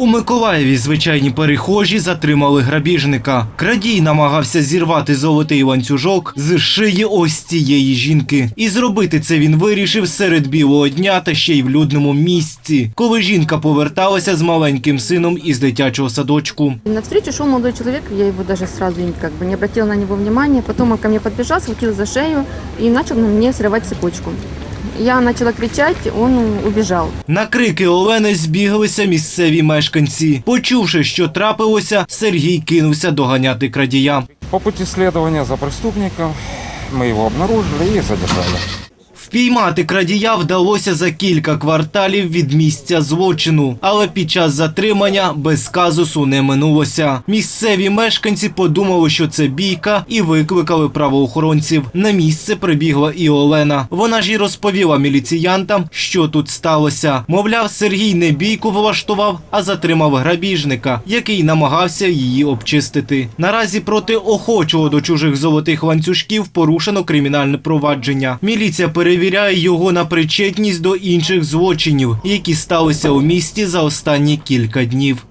У Миколаєві звичайні перехожі затримали грабіжника. Крадій намагався зірвати золотий ланцюжок з шиї ось цієї жінки. І зробити це він вирішив серед білого дня та ще й в людному місці, коли жінка поверталася з маленьким сином із дитячого садочку. И навстречу шел молодой человек, я его даже сразу как бы не обратила на него внимания. Потом он ко мне подбежал, схватил за шею и начал на мне срывать цепочку. Я почала кричати, он убіжав. На крики Олени збіглися місцеві мешканці. Почувши, що трапилося, Сергій кинувся доганяти крадія. По пути слідування за преступником ми його обнаружили і задержали. Впіймати крадія вдалося за кілька кварталів від місця злочину, але під час затримання без казусу не минулося. Місцеві мешканці подумали, що це бійка, і викликали правоохоронців. На місце прибігла і Олена. Вона ж і розповіла міліціянтам, що тут сталося. Мовляв, Сергій не бійку влаштував, а затримав грабіжника, який намагався її обчистити. Наразі проти охочого до чужих золотих ланцюжків порушено кримінальне провадження. Міліція перевіряє його на причетність до інших злочинів, які сталися у місті за останні кілька днів.